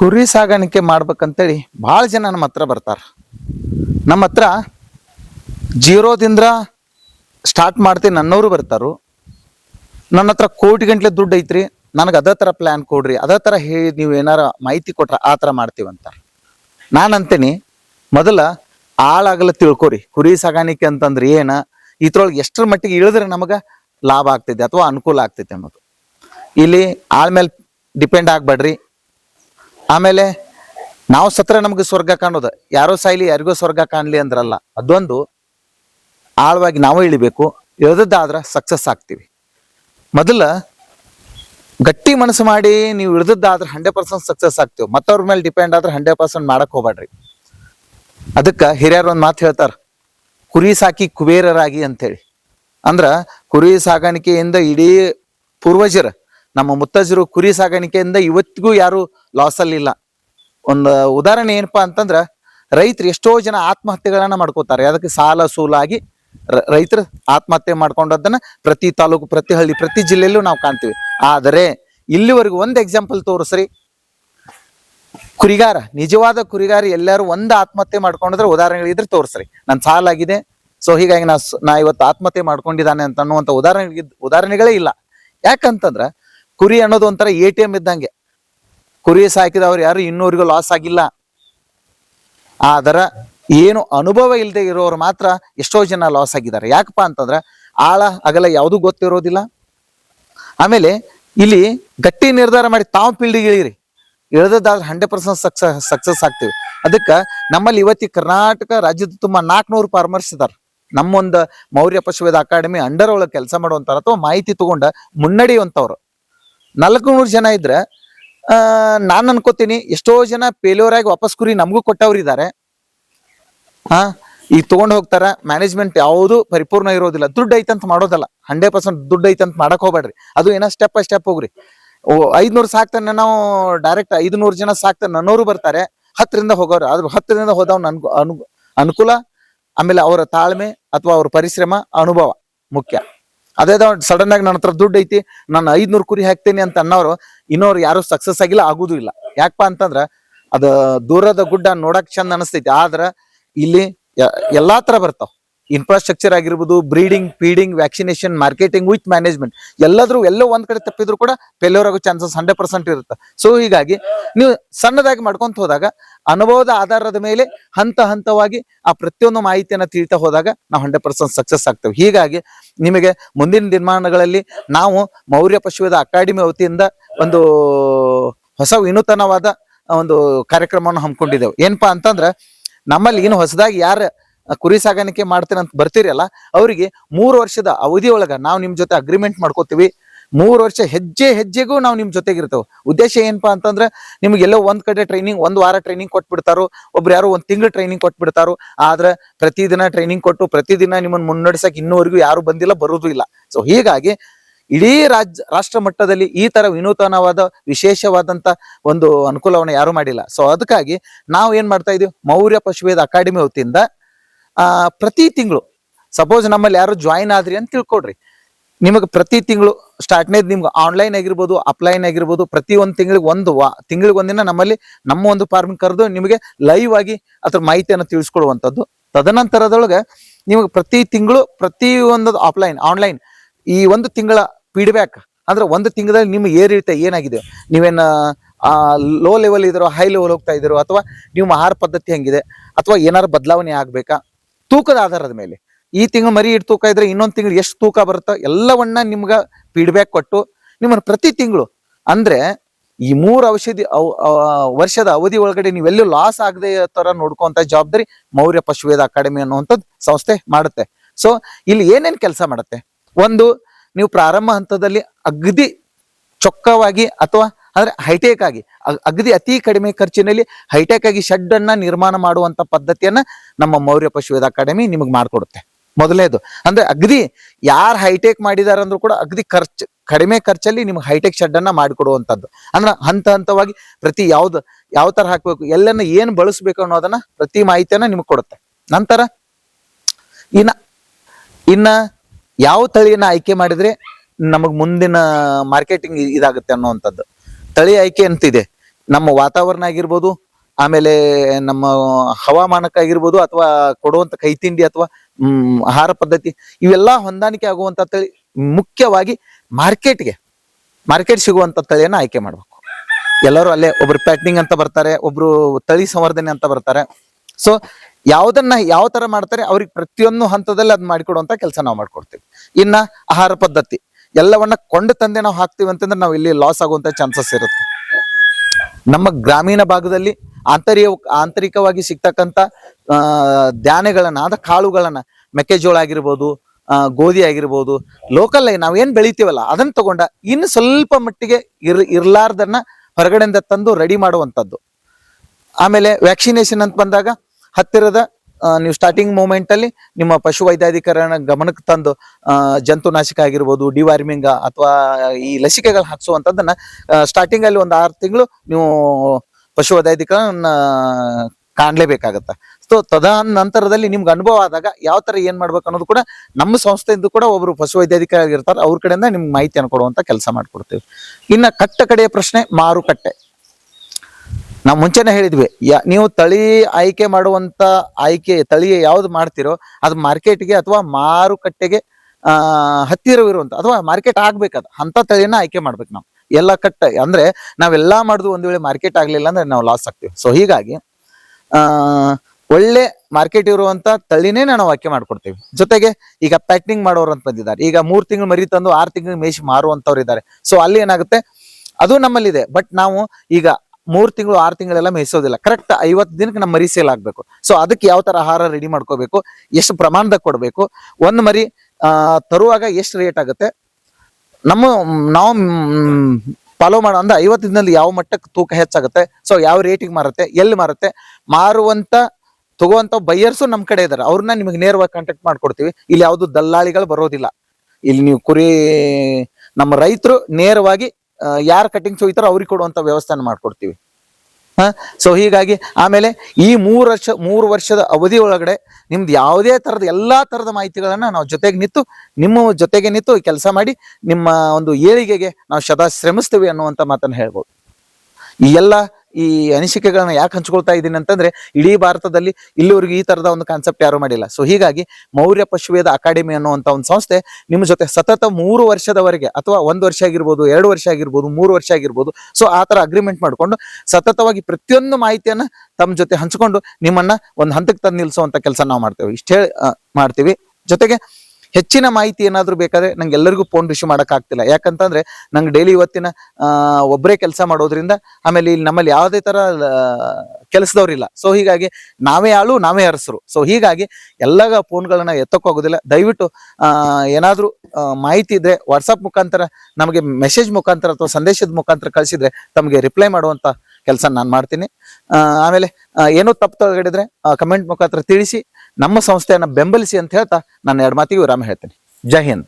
ಕುರಿ ಸಾಗಾಣಿಕೆ ಮಾಡ್ಬೇಕಂತೇಳಿ ಭಾಳ ಜನ ನಮ್ಮ ಹತ್ರ ಬರ್ತಾರೆ. ನಮ್ಮ ಹತ್ರ ಜೀರೋದಿಂದ ಸ್ಟಾರ್ಟ್ ಮಾಡ್ತೀನಿ ನನ್ನವರು ಬರ್ತಾರು. ನನ್ನ ಹತ್ರ ಕೋಟಿ ಗಂಟ್ಲೆ ದುಡ್ಡು ಐತ್ರಿ. ನನಗೆ ಅದೇ ಥರ ಪ್ಲ್ಯಾನ್ ಕೊಡ್ರಿ, ಅದೇ ಥರ ಹೇಳಿ ನೀವು ಏನಾರ ಮಾಹಿತಿ ಕೊಟ್ರೆ ಆ ಥರ ಮಾಡ್ತೀವಂತ ನಾನು ಅಂತೀನಿ, ಮೊದಲ ಆಳಾಗಲ ತಿಳ್ಕೊರಿ. ಕುರಿ ಸಾಗಾಣಿಕೆ ಅಂತಂದ್ರೆ ಏನ? ಇದ್ರೊಳಗೆ ಎಷ್ಟರ ಮಟ್ಟಿಗೆ ಇಳಿದ್ರೆ ನಮಗೆ ಲಾಭ ಆಗ್ತೈತೆ ಅಥವಾ ಅನುಕೂಲ ಆಗ್ತೈತೆ ಅನ್ನೋದು. ಇಲ್ಲಿ ಆಳ ಮೇಲೆ ಡಿಪೆಂಡ್ ಆಗ್ಬೇಡ್ರಿ. ಆಮೇಲೆ ನಾವು ಸತ್ರ ನಮ್ಗೆ ಸ್ವರ್ಗ ಕಾಣೋದು. ಯಾರೋ ಸಾಯ್ಲಿ, ಯಾರಿಗೋ ಸ್ವರ್ಗ ಕಾಣ್ಲಿ ಅಂದ್ರಲ್ಲ, ಅದೊಂದು ಆಳವಾಗಿ ನಾವು ಇಳಿಬೇಕು. ಇಳಿದದ್ದಾದ್ರೆ ಸಕ್ಸಸ್ ಆಗ್ತೀವಿ. ಮೊದಲ ಗಟ್ಟಿ ಮನಸ್ಸು ಮಾಡಿ ನೀವು ಇಳಿದದ್ದಾದ್ರೆ ಹಂಡ್ರೆಡ್ ಪರ್ಸೆಂಟ್ ಸಕ್ಸಸ್ ಆಗ್ತೀವಿ. ಮತ್ತವ್ರ ಮೇಲೆ ಡಿಪೆಂಡ್ ಆದ್ರೆ ಹಂಡ್ರೆಡ್ ಪರ್ಸೆಂಟ್ ಮಾಡಕ್ ಹೋಗ್ಬೇಡ್ರಿ ಅದಕ್ಕೆ ಹಿರಿಯರು ಒಂದು ಮಾತು ಹೇಳ್ತಾರ, ಕುರಿ ಸಾಕಿ ಕುಬೇರರಾಗಿ ಅಂತೇಳಿ. ಅಂದ್ರ ಕುರಿ ಸಾಕಾಣಿಕೆಯಿಂದ ಇಡೀ ಪೂರ್ವಜರ ನಮ್ಮ ಮುತ್ತಜ್ಜರು ಕುರಿ ಸಾಗಾಣಿಕೆಯಿಂದ ಇವತ್ತಿಗೂ ಯಾರು ಲಾಸ್ ಅಲ್ಲಿ ಒಂದು ಉದಾಹರಣೆ ಏನಪ್ಪಾ ಅಂತಂದ್ರ, ರೈತರು ಎಷ್ಟೋ ಜನ ಆತ್ಮಹತ್ಯೆಗಳನ್ನ ಮಾಡ್ಕೋತಾರೆ. ಅದಕ್ಕೆ ಸಾಲ ಸೂಲಾಗಿ ರೈತರು ಆತ್ಮಹತ್ಯೆ ಮಾಡ್ಕೊಂಡದನ್ನ ಪ್ರತಿ ತಾಲೂಕು, ಪ್ರತಿ ಹಳ್ಳಿ, ಪ್ರತಿ ಜಿಲ್ಲೆಯಲ್ಲೂ ನಾವು ಕಾಣ್ತೀವಿ. ಆದರೆ, ಇಲ್ಲಿವರೆಗೂ ಒಂದು ಎಕ್ಸಾಂಪಲ್ ತೋರಿಸ್ರಿ. ಕುರಿಗಾರ, ನಿಜವಾದ ಕುರಿಗಾರ ಎಲ್ಲರೂ ಒಂದು ಆತ್ಮಹತ್ಯೆ ಮಾಡ್ಕೊಂಡಿದ್ರೆ ಉದಾಹರಣೆಗಳಿದ್ರೆ ತೋರಿಸ್ರಿ. ನಾನು ಸಾಲಾಗಿದೆ ಸೊ ಹೀಗಾಗಿ ನಾ ನಾ ಇವತ್ತು ಆತ್ಮಹತ್ಯೆ ಮಾಡ್ಕೊಂಡಿದ್ದಾನೆ ಅಂತ ಅನ್ನುವಂಥ ಉದಾಹರಣೆ ಉದಾಹರಣೆಗಳೇ ಇಲ್ಲ. ಯಾಕಂತಂದ್ರ ಕುರಿ ಅನ್ನೋದು ಒಂಥರ ಎ ಟಿ ಎಂ ಇದ್ದಂಗೆ. ಕುರಿ ಸಾಕಿದವ್ರು ಯಾರು ಇನ್ನೂರಿಗೂ ಲಾಸ್ ಆಗಿಲ್ಲ. ಆದರ ಏನು ಅನುಭವ ಇಲ್ಲದೆ ಇರೋರು ಮಾತ್ರ ಎಷ್ಟೋ ಜನ ಲಾಸ್ ಆಗಿದ್ದಾರೆ. ಯಾಕಪ್ಪ ಅಂತಂದ್ರೆ ಆಳ, ಅಗಲ ಯಾವುದು ಗೊತ್ತಿರೋದಿಲ್ಲ. ಆಮೇಲೆ ಇಲ್ಲಿ ಗಟ್ಟಿ ನಿರ್ಧಾರ ಮಾಡಿ ತಾವು ಪೀಳಿಗೆ ಇಳಿರಿ ಇಳಿದದ್ದಾದ್ರೆ ಹಂಡ್ರೆಡ್ ಪರ್ಸೆಂಟ್ ಸಕ್ಸಸ್ ಸಕ್ಸಸ್ ಆಗ್ತೀವಿ. ಅದಕ್ಕೆ ನಮ್ಮಲ್ಲಿ ಇವತ್ತಿ ಕರ್ನಾಟಕ ರಾಜ್ಯದ ತುಂಬ ನಾಲ್ಕುನೂರು ಫಾರ್ಮರ್ಸ್ ಇದಾರೆ. ನಮ್ಮೊಂದು ಮೌರ್ಯ ಪಶುವೇದ ಅಕಾಡೆಮಿ ಅಂಡರ್ ಒಳಗೆ ಕೆಲಸ ಮಾಡುವಂತಾರ ಅಥವಾ ಮಾಹಿತಿ ತಗೊಂಡ ಮುನ್ನಡೆಯುವಂತವ್ರು ನಾಲ್ಕುನೂರು ಜನ ಇದ್ರೆ ನಾನು ಅನ್ಕೋತೀನಿ ಎಷ್ಟೋ ಜನ ಫೇಲ್ಯೂರ್ ಆಗಿ ವಾಪಸ್ ಕುರಿ ನಮಗೂ ಕೊಟ್ಟವ್ರು ಇದ್ದಾರೆ ಹಾ ಈಗ ತೊಗೊಂಡು ಹೋಗ್ತಾರ ಮ್ಯಾನೇಜ್ಮೆಂಟ್ ಯಾವುದು ಪರಿಪೂರ್ಣ ಇರೋದಿಲ್ಲ. ದುಡ್ಡು ಐತಂತ ಮಾಡೋದಲ್ಲ. ಹಂಡ್ರೆಡ್ ಪರ್ಸೆಂಟ್ ದುಡ್ಡು ಐತಂತ ಮಾಡಕ್ ಹೋಗ್ಬೇಡ್ರಿ. ಅದು ಏನೋ ಸ್ಟೆಪ್ ಬೈ ಸ್ಟೆಪ್ ಹೋಗ್ರಿ. ಐದ್ನೂರು ಸಾಕ್ತಾನೆ ನಾವು ಡೈರೆಕ್ಟ್ ಐದ್ನೂರು ಜನ ಸಾಕ್ತಾನೆ ನನ್ನೋರು ಬರ್ತಾರೆ. ಹತ್ತರಿಂದ ಹೋಗೋರು ಅದ್ರ ಹತ್ತರಿಂದ ಹೋದವ್ನ ಅನ್ಕು ಅನು ಅನುಕೂಲ, ಆಮೇಲೆ ಅವರ ತಾಳ್ಮೆ ಅಥವಾ ಅವ್ರ ಪರಿಶ್ರಮ, ಅನುಭವ ಮುಖ್ಯ. ಅದೇ ಸಡನ್ ಆಗಿ ನನ್ನ ಹತ್ರ ದುಡ್ಡು ಐತಿ ನಾನು ಐದ್ನೂರು ಕುರಿ ಹಾಕ್ತೇನೆ ಅಂತ ಅನ್ನೋರು, ಇನ್ನೋರು ಯಾರು ಸಕ್ಸಸ್ ಆಗಿಲ್ಲ, ಆಗುದು ಇಲ್ಲ. ಯಾಕಪ್ಪ ಅಂತಂದ್ರ, ಅದ ದೂರದ ಗುಡ್ಡ ನೋಡಕ್ ಚಂದ ಅನಸ್ತೈತಿ. ಆದ್ರ ಇಲ್ಲಿ ಎಲ್ಲಾ ತರ ಬರ್ತಾವ. ಇನ್ಫ್ರಾಸ್ಟ್ರಕ್ಚರ್ ಆಗಿರ್ಬೋದು breeding feeding vaccination marketing with management ಎಲ್ಲಾದ್ರೂ ಎಲ್ಲೋ ಒಂದ್ ಕಡೆ ತಪ್ಪಿದ್ರು ಕೂಡ ಫೇಲ್ಯೂರ್ ಆಗೋ ಚಾನ್ಸಸ್ ಹಂಡ್ರೆಡ್ ಪರ್ಸೆಂಟ್ ಇರುತ್ತೆ. ಸೊ ಹೀಗಾಗಿ ನೀವು ಸಣ್ಣದಾಗಿ ಮಾಡ್ಕೊಂತ ಹೋದಾಗ, ಅನುಭವದ ಆಧಾರದ ಮೇಲೆ ಹಂತ ಹಂತವಾಗಿ ಆ ಪ್ರತಿಯೊಂದು ಮಾಹಿತಿಯನ್ನು ತಿಳಿತಾ ಹೋದಾಗ ನಾವು ಹಂಡ್ರೆಡ್ ಪರ್ಸೆಂಟ್ ಸಕ್ಸಸ್ ಆಗ್ತೇವೆ. ಹೀಗಾಗಿ ನಿಮಗೆ ಮುಂದಿನ ದಿನಮಾನಗಳಲ್ಲಿ ನಾವು ಮೌರ್ಯ ಪಶುವಿದ ಅಕಾಡೆಮಿ ವತಿಯಿಂದ ಒಂದು ಹೊಸ ವಿನೂತನವಾದ ಒಂದು ಕಾರ್ಯಕ್ರಮವನ್ನು ಹಮ್ಮಿಕೊಂಡಿದ್ದೇವೆ. ಏನಪ್ಪಾ ಅಂತಂದ್ರೆ, ನಮ್ಮಲ್ಲಿ ಏನು ಹೊಸದಾಗಿ ಯಾರ ಕುರಿ ಸಾಗಾಣಿಕೆ ಮಾಡ್ತೇನೆ ಅಂತ ಬರ್ತೀರಲ್ಲ, ಅವರಿಗೆ ಮೂರು ವರ್ಷದ ಅವಧಿ ಒಳಗ ನಾವು ನಿಮ್ ಜೊತೆ ಅಗ್ರಿಮೆಂಟ್ ಮಾಡ್ಕೋತೀವಿ. ಮೂರು ವರ್ಷ ಹೆಜ್ಜೆ ಹೆಜ್ಜೆಗೂ ನಾವು ನಿಮ್ ಜೊತೆಗಿರ್ತೇವೆ. ಉದ್ದೇಶ ಏನಪ್ಪಾ ಅಂತಂದ್ರೆ ನಿಮ್ಗೆ ಎಲ್ಲೋ ಒಂದ್ ಕಡೆ ಟ್ರೈನಿಂಗ್ ಒಂದ್ ವಾರ ಟ್ರೈನಿಂಗ್ ಕೊಟ್ಬಿಡ್ತಾರೋ, ಒಬ್ರು ಯಾರೋ ಒಂದ್ ತಿಂಗಳು ಟ್ರೈನಿಂಗ್ ಕೊಟ್ಬಿಡ್ತಾರೋ, ಆದ್ರೆ ಪ್ರತಿದಿನ ಟ್ರೈನಿಂಗ್ ಕೊಟ್ಟು ಪ್ರತಿದಿನ ನಿಮ್ಮನ್ನು ಮುನ್ನಡೆಸಕ್ ಇನ್ನೂವರೆಗೂ ಯಾರು ಬಂದಿಲ್ಲ, ಬರೋದು ಇಲ್ಲ. ಸೊ ಹೀಗಾಗಿ ಇಡೀ ರಾಜ್ಯ ರಾಷ್ಟ್ರ ಮಟ್ಟದಲ್ಲಿ ಈ ತರ ವಿನೂತನವಾದ, ವಿಶೇಷವಾದಂತ ಒಂದು ಅನುಕೂಲವನ್ನು ಯಾರು ಮಾಡಿಲ್ಲ. ಸೊ ಅದಕ್ಕಾಗಿ ನಾವು ಏನ್ ಮಾಡ್ತಾ ಇದೀವಿ? ಮೌರ್ಯ ಪಶುವೇದ ಅಕಾಡೆಮಿ ವತಿಯಿಂದ ಆ, ಪ್ರತಿ ತಿಂಗಳು. ಸಪೋಸ್ ನಮ್ಮಲ್ಲಿ ಯಾರು ಜಾಯಿನ್ ಆದ್ರಿ ಅಂತ ತಿಳ್ಕೊಡ್ರಿ ನಿಮಗೆ ಪ್ರತಿ ತಿಂಗಳು ಸ್ಟಾರ್ಟ್ನೇದ್ ನಿಮ್ಗೆ ಆನ್ಲೈನ್ ಆಗಿರ್ಬೋದು ಅಪ್ಲೈನ್ ಆಗಿರ್ಬೋದು, ಪ್ರತಿ ಒಂದು ತಿಂಗಳಿಗೆ ಒಂದು ವಾ, ತಿಂಗಳಿಗೆ ಒಂದಿನ ನಮ್ಮಲ್ಲಿ ನಮ್ಮ ಒಂದು ಫಾರ್ಮಿಂಗ್ ಕರೆದು ನಿಮಗೆ ಲೈವ್ ಆಗಿ ಅದ್ರ ಮಾಹಿತಿಯನ್ನು ತಿಳಿಸ್ಕೊಡುವಂಥದ್ದು. ತದನಂತರದೊಳಗೆ ನಿಮಗೆ ಪ್ರತಿ ತಿಂಗಳು ಪ್ರತಿ ಒಂದು ಆಫ್ಲೈನ್ ಆನ್ಲೈನ್ ಈ ಒಂದು ತಿಂಗಳ ಫೀಡ್ಬ್ಯಾಕ್ ಅಂದ್ರೆ ಒಂದು ತಿಂಗಳಲ್ಲಿ ನಿಮ್ಮ ಏರಿಳಿತ ಏನಾಗಿದೆ? ನೀವೇನು ಲೋ ಲೆವೆಲ್ ಇದ್ರೋ ಹೈ ಲೆವೆಲ್ ಹೋಗ್ತಾ ಇದ್ದೀರೋ, ಅಥವಾ ನಿಮ್ಮ ಆಹಾರ ಪದ್ಧತಿ ಹೆಂಗಿದೆ, ಅಥವಾ ಏನಾರು ಬದಲಾವಣೆ ಆಗ್ಬೇಕಾ? ತೂಕದ ಆಧಾರದ ಮೇಲೆ. ಈ ತಿಂಗಳು ಮರಿ ಇಟ್ಟು ತೂಕ ಇದ್ರೆ ಇನ್ನೊಂದು ತಿಂಗಳು ಎಷ್ಟು ತೂಕ ಬರುತ್ತೋ ಎಲ್ಲವನ್ನ ನಿಮ್ಗೆ ಫೀಡ್ಬ್ಯಾಕ್ ಕೊಟ್ಟು ನಿಮ್ಮನ್ನು ಪ್ರತಿ ತಿಂಗಳು ಅಂದ್ರೆ ಈ ಮೂರು ಔಷಧಿ ವರ್ಷದ ಅವಧಿ ಒಳಗಡೆ ನೀವೆಲ್ಲೂ ಲಾಸ್ ಆಗದೆ ತರ ನೋಡ್ಕೊಂತ ಜವಾಬ್ದಾರಿ ಮೌರ್ಯ ಪಶುವೇದ ಅಕಾಡೆಮಿ ಅನ್ನುವಂಥದ್ದು ಸಂಸ್ಥೆ ಮಾಡುತ್ತೆ. ಸೊ ಇಲ್ಲಿ ಏನೇನು ಕೆಲಸ ಮಾಡುತ್ತೆ? ಒಂದು, ನೀವು ಪ್ರಾರಂಭ ಹಂತದಲ್ಲಿ ಅಗದಿ ಚೊಕ್ಕವಾಗಿ ಅಥವಾ ಅಂದ್ರೆ ಹೈಟೆಕ್ ಆಗಿ ಅಗ್- ಅಗದಿ ಅತಿ ಕಡಿಮೆ ಖರ್ಚಿನಲ್ಲಿ ಹೈಟೆಕ್ ಆಗಿ ಶೆಡ್ ಅನ್ನ ನಿರ್ಮಾಣ ಮಾಡುವಂತ ಪದ್ಧತಿಯನ್ನ ನಮ್ಮ ಮೌರ್ಯ ಪಶುವೇದ ಅಕಾಡೆಮಿ ನಿಮಗೆ ಮಾಡಿಕೊಡುತ್ತೆ. ಮೊದಲನೇದು ಅಂದ್ರೆ ಅಗದಿ ಯಾರು ಹೈಟೆಕ್ ಮಾಡಿದಾರೆ ಅಂದ್ರೂ ಕೂಡ ಅಗದಿ ಖರ್ಚು, ಕಡಿಮೆ ಖರ್ಚಲ್ಲಿ ನಿಮ್ಗೆ ಹೈಟೆಕ್ ಶೆಡ್ ಅನ್ನ ಮಾಡಿಕೊಡುವಂತದ್ದು. ಅಂದ್ರೆ ಹಂತ ಹಂತವಾಗಿ ಪ್ರತಿ ಯಾವ್ದು, ಯಾವ ತರ ಹಾಕಬೇಕು, ಎಲ್ಲನ್ನ ಏನು ಬಳಸ್ಬೇಕು ಅನ್ನೋದನ್ನ ಪ್ರತಿ ಮಾಹಿತಿಯನ್ನ ನಿಮ್ಗೆ ಕೊಡುತ್ತೆ. ನಂತರ, ಇನ್ನ ಇನ್ನ ಯಾವ ತಳಿಯನ್ನ ಆಯ್ಕೆ ಮಾಡಿದ್ರೆ ನಮಗ್ ಮುಂದಿನ ಮಾರ್ಕೆಟಿಂಗ್ ಇದಾಗುತ್ತೆ ಅನ್ನುವಂಥದ್ದು. ತಳಿ ಆಯ್ಕೆ ಅಂತಿದೆ. ನಮ್ಮ ವಾತಾವರಣ ಆಗಿರ್ಬೋದು, ಆಮೇಲೆ ನಮ್ಮ ಹವಾಮಾನಕ್ಕಾಗಿರ್ಬೋದು ಅಥವಾ ಕೊಡುವಂತ ಕೈತಿಂಡಿ ಅಥವಾ ಆಹಾರ ಪದ್ಧತಿ, ಇವೆಲ್ಲ ಹೊಂದಾಣಿಕೆ ಆಗುವಂತ ತಳಿ ಮುಖ್ಯವಾಗಿ ಮಾರ್ಕೆಟ್ಗೆ, ಮಾರ್ಕೆಟ್ ಸಿಗುವಂತ ತಳಿಯನ್ನ ಆಯ್ಕೆ ಮಾಡಬೇಕು. ಎಲ್ಲರೂ ಅಲ್ಲೇ ಒಬ್ರು ಪ್ಯಾಟ್ನಿಂಗ್ ಅಂತ ಬರ್ತಾರೆ, ಒಬ್ರು ತಳಿ ಸಂವರ್ಧನೆ ಅಂತ ಬರ್ತಾರೆ. ಸೊ ಯಾವ್ದನ್ನ ಯಾವ ತರ ಮಾಡ್ತಾರೆ, ಅವ್ರಿಗೆ ಪ್ರತಿಯೊಂದು ಹಂತದಲ್ಲಿ ಅದ್ ಮಾಡಿಕೊಡುವಂತ ಕೆಲಸ ನಾವು ಮಾಡ್ಕೊಡ್ತೀವಿ. ಇನ್ನ ಆಹಾರ ಪದ್ಧತಿ ಎಲ್ಲವನ್ನ ಕೊಂಡು ತಂದೆ ನಾವು ಹಾಕ್ತೀವಿ ಅಂತಂದ್ರೆ ನಾವು ಇಲ್ಲಿ ಲಾಸ್ ಆಗುವಂತ ಚಾನ್ಸಸ್ ಇರುತ್ತೆ. ನಮ್ಮ ಗ್ರಾಮೀಣ ಭಾಗದಲ್ಲಿ ಆಂತರಿಕ ಆಂತರಿಕವಾಗಿ ಸಿಗ್ತಕ್ಕಂಥ ಧಾನ್ಯಗಳನ್ನ ಅದ ಕಾಳುಗಳನ್ನ, ಮೆಕ್ಕೆಜೋಳ ಆಗಿರ್ಬೋದು ಗೋಧಿ ಆಗಿರ್ಬೋದು ಲೋಕಲ್ ನಾವೇನ್ ಬೆಳಿತೀವಲ್ಲ, ಅದನ್ನ ತಗೊಂಡ ಇನ್ನು ಸ್ವಲ್ಪ ಮಟ್ಟಿಗೆ ಇರ್, ಇರ್ಲಾರ್ದನ್ನ ಹೊರಗಡೆಯಿಂದ ತಂದು ರೆಡಿ ಮಾಡುವಂಥದ್ದು. ಆಮೇಲೆ ವ್ಯಾಕ್ಸಿನೇಷನ್ ಅಂತ ಬಂದಾಗ ಹತ್ತಿರದ ನೀವು ಸ್ಟಾರ್ಟಿಂಗ್ ಮೂಮೆಂಟ್ ಅಲ್ಲಿ ನಿಮ್ಮ ಪಶು ವೈದ್ಯಾಧಿಕರಣ ಗಮನಕ್ಕೆ ತಂದು ಜಂತು ಜಂತುನಾಶಕ ಆಗಿರ್ಬೋದು, ಡಿವಾರ್ಮಿಂಗ್ ಅಥವಾ ಈ ಲಸಿಕೆಗಳು ಹಾಕ್ಸುವಂತದನ್ನ ಸ್ಟಾರ್ಟಿಂಗ್ ಅಲ್ಲಿ ಒಂದು ಆರು ತಿಂಗಳು ನೀವು ಪಶು ವೈದ್ಯಾಧಿಕರಣ ಕಾಣಲೇಬೇಕಾಗತ್ತೆ. ಸೊ ತದ ನಂತರದಲ್ಲಿ ನಿಮ್ಗೆ ಅನುಭವ ಆದಾಗ ಯಾವ ತರ ಏನ್ ಮಾಡ್ಬೇಕು ಅನ್ನೋದು ಕೂಡ ನಮ್ಮ ಸಂಸ್ಥೆಯಿಂದ ಕೂಡ ಒಬ್ರು ಪಶು ವೈದ್ಯಾಧಿಕಾರಿ ಇರ್ತಾರೆ ಅವ್ರ ಕಡೆಯಿಂದ ನಿಮ್ಗೆ ಮಾಹಿತಿಯನ್ನು ಕೊಡುವಂತ ಕೆಲಸ ಮಾಡ್ಕೊಡ್ತೀವಿ. ಇನ್ನ ಕಟ್ಟ ಕಡೆಯ ಪ್ರಶ್ನೆ ಮಾರುಕಟ್ಟೆ. ನಾವು ಮುಂಚೆನೆ ಹೇಳಿದ್ವಿ ನೀವು ತಳಿ ಆಯ್ಕೆ ಮಾಡುವಂತ ಆಯ್ಕೆ ತಳಿ ಯಾವ್ದು ಮಾಡ್ತಿರೋ ಅದು ಮಾರ್ಕೆಟ್ಗೆ ಅಥವಾ ಮಾರುಕಟ್ಟೆಗೆ ಹತ್ತಿರವಿರುವಂತ, ಅಥವಾ ಮಾರ್ಕೆಟ್ ಆಗ್ಬೇಕದ, ಅಂತ ತಳಿಯನ್ನ ಆಯ್ಕೆ ಮಾಡ್ಬೇಕು ನಾವು. ಎಲ್ಲ ಕಟ್ಟ, ಅಂದ್ರೆ ನಾವೆಲ್ಲಾ ಮಾಡುದು ಒಂದ್ ವೇಳೆ ಮಾರ್ಕೆಟ್ ಆಗ್ಲಿಲ್ಲ ಅಂದ್ರೆ ನಾವು ಲಾಸ್ ಆಗ್ತೀವಿ. ಸೊ ಹೀಗಾಗಿ ಒಳ್ಳೆ ಮಾರ್ಕೆಟ್ ಇರುವಂತ ತಳಿನೇ ನಾವು ಆಯ್ಕೆ ಮಾಡ್ಕೊಡ್ತೀವಿ. ಜೊತೆಗೆ ಈಗ ಪ್ಯಾಕಿಂಗ್ ಮಾಡೋರು ಅಂತ ಬಂದಿದ್ದಾರೆ. ಈಗ ಮೂರ್ ತಿಂಗಳು ಮರಿ ತಂದು ಆರ್ ತಿಂಗಳು ಮೇಷ್ ಮಾರುವಂತವ್ರು ಇದ್ದಾರೆ. ಸೊ ಅಲ್ಲಿ ಏನಾಗುತ್ತೆ? ಅದು ನಮ್ಮಲ್ಲಿದೆ. ಬಟ್ ನಾವು ಈಗ ಮೂರ್ ತಿಂಗಳು, ಆರು ತಿಂಗಳೆಲ್ಲ ಮೇಯಿಸೋದಿಲ್ಲ. ಕರೆಕ್ಟ್ ಐವತ್ತು ದಿನಕ್ಕೆ ನಮ್ಮ ಮರಿ ಸೇಲ್ ಆಗ್ಬೇಕು. ಸೊ ಅದಕ್ಕೆ ಯಾವ ತರ ಆಹಾರ ರೆಡಿ ಮಾಡ್ಕೋಬೇಕು, ಎಷ್ಟು ಪ್ರಮಾಣದಾಗ ಕೊಡಬೇಕು, ಒಂದು ಮರಿ ತರುವಾಗ ಎಷ್ಟು ರೇಟ್ ಆಗುತ್ತೆ? ನಮ್ಮ, ನಾವು ಫಾಲೋ ಮಾಡೋ ಅಂದ್ರೆ ಐವತ್ತು ದಿನದಲ್ಲಿ ಯಾವ ಮಟ್ಟಕ್ಕೆ ತೂಕ ಹೆಚ್ಚಾಗುತ್ತೆ ಸೊ ಯಾವ ರೇಟಿಗೆ ಮಾರುತ್ತೆ, ಎಲ್ಲಿ ಮಾರುತ್ತೆ, ಮಾರುವಂತ, ತಗೋವಂತ ಬೈಯರ್ಸು ನಮ್ಮ ಕಡೆ ಇದಾರೆ. ಅವ್ರನ್ನ ನಿಮಗೆ ನೇರವಾಗಿ ಕಾಂಟ್ಯಾಕ್ಟ್ ಮಾಡ್ಕೊಡ್ತೀವಿ. ಇಲ್ಲಿ ಯಾವುದು ದಲ್ಲಾಳಿಗಳು ಬರೋದಿಲ್ಲ. ಇಲ್ಲಿ ನೀವು ಕುರಿ, ನಮ್ಮ ರೈತರು ನೇರವಾಗಿ ಯಾರು ಕಟಿಂಗ್ಸ್ ಹೋಗ್ತಾರೋ ಅವ್ರಿಗೆ ಕೊಡುವಂತ ವ್ಯವಸ್ಥೆನ ಮಾಡ್ಕೊಡ್ತೀವಿ. ಹಾ? ಸೊ ಹೀಗಾಗಿ ಆಮೇಲೆ ಈ ಮೂರು ವರ್ಷ, ಮೂರು ವರ್ಷದ ಅವಧಿ ಒಳಗಡೆ ನಿಮ್ದು ಯಾವುದೇ ತರದ ಎಲ್ಲಾ ತರದ ಮಾಹಿತಿಗಳನ್ನ ನಾವು ಜೊತೆಗೆ ನಿಂತು, ನಿಮ್ಮ ಜೊತೆಗೆ ನಿಂತು ಕೆಲಸ ಮಾಡಿ ನಿಮ್ಮ ಒಂದು ಏಳಿಗೆಗೆ ನಾವು ಸದಾ ಶ್ರಮಿಸ್ತೀವಿ ಅನ್ನುವಂತ ಮಾತನ್ನ ಹೇಳ್ಬೋದು. ಈ ಎಲ್ಲ ಈ ಅನಿಸಿಕೆಗಳನ್ನ ಯಾಕೆ ಹಂಚ್ಕೊಳ್ತಾ ಇದ್ದೀನಿ ಅಂತಂದ್ರೆ, ಇಡೀ ಭಾರತದಲ್ಲಿ ಇಲ್ಲಿವರೆಗೂ ಈ ತರದ ಒಂದು ಕಾನ್ಸೆಪ್ಟ್ ಯಾರು ಮಾಡಿಲ್ಲ. ಸೊ ಹೀಗಾಗಿ ಮೌರ್ಯ ಪಶುವೇದ ಅಕಾಡೆಮಿ ಅನ್ನುವಂತ ಒಂದು ಸಂಸ್ಥೆ ನಿಮ್ಮ ಜೊತೆ ಸತತ ಮೂರು ವರ್ಷದವರೆಗೆ ಅಥವಾ ಒಂದು ವರ್ಷ ಆಗಿರ್ಬೋದು, ಎರಡು ವರ್ಷ ಆಗಿರ್ಬೋದು, ಮೂರು ವರ್ಷ ಆಗಿರ್ಬೋದು ಸೊ ಆ ತರ ಅಗ್ರಿಮೆಂಟ್ ಮಾಡಿಕೊಂಡು ಸತತವಾಗಿ ಪ್ರತಿಯೊಂದು ಮಾಹಿತಿಯನ್ನ ತಮ್ಮ ಜೊತೆ ಹಂಚ್ಕೊಂಡು ನಿಮ್ಮನ್ನ ಒಂದು ಹಂತಕ್ಕೆ ತಂದು ನಿಲ್ಲಿಸುವಂತ ಕೆಲಸ ನಾವು ಮಾಡ್ತೇವೆ. ಇಷ್ಟೇ ಮಾಡ್ತೀವಿ. ಜೊತೆಗೆ ಹೆಚ್ಚಿನ ಮಾಹಿತಿ ಏನಾದರೂ ಬೇಕಾದ್ರೆ ನಂಗೆ ಎಲ್ಲರಿಗೂ ಫೋನ್ ರಿಸೀವ್ ಮಾಡೋಕ್ಕಾಗ್ತಿಲ್ಲ. ಯಾಕಂತಂದರೆ ನಂಗೆ ಡೈಲಿ ಇವತ್ತಿನ ಒಬ್ಬರೇ ಕೆಲಸ ಮಾಡೋದ್ರಿಂದ ಆಮೇಲೆ ಇಲ್ಲಿ ನಮ್ಮಲ್ಲಿ ಯಾವುದೇ ತರ ಕೆಲಸದವ್ರಿಲ್ಲ ಸೊ ಹೀಗಾಗಿ ನಾವೇ ಆಳು, ನಾವೇ ಅರಸರು. ಸೊ ಹೀಗಾಗಿ ಎಲ್ಲ ಫೋನ್ಗಳನ್ನ ಎತ್ತಕ್ಕೋಗೋದಿಲ್ಲ ದಯವಿಟ್ಟು ಏನಾದರೂ ಮಾಹಿತಿ ಇದ್ರೆ ವಾಟ್ಸಪ್ ಮುಖಾಂತರ, ನಮಗೆ ಮೆಸೇಜ್ ಮುಖಾಂತರ ಅಥವಾ ಸಂದೇಶದ ಮುಖಾಂತರ ಕಳಿಸಿದ್ರೆ ತಮಗೆ ರಿಪ್ಲೈ ಮಾಡುವಂತ ಕೆಲಸ ನಾನು ಮಾಡ್ತೀನಿ. ಆಮೇಲೆ ಏನೋ ತಪ್ಪು ತಗಡಿದ್ರೆ ಕಮೆಂಟ್ ಮುಖಾಂತರ ತಿಳಿಸಿ. ನಮ್ಮ ಸಂಸ್ಥೆಯನ್ನು ಬೆಂಬಲಿಸಿ ಅಂತ ಹೇಳ್ತಾ ನಾನು ಎರಡು ಮಾತಿಗೆ ವಿರಾಮ ಹೇಳ್ತೀನಿ. ಜೈ ಹಿಂದ್.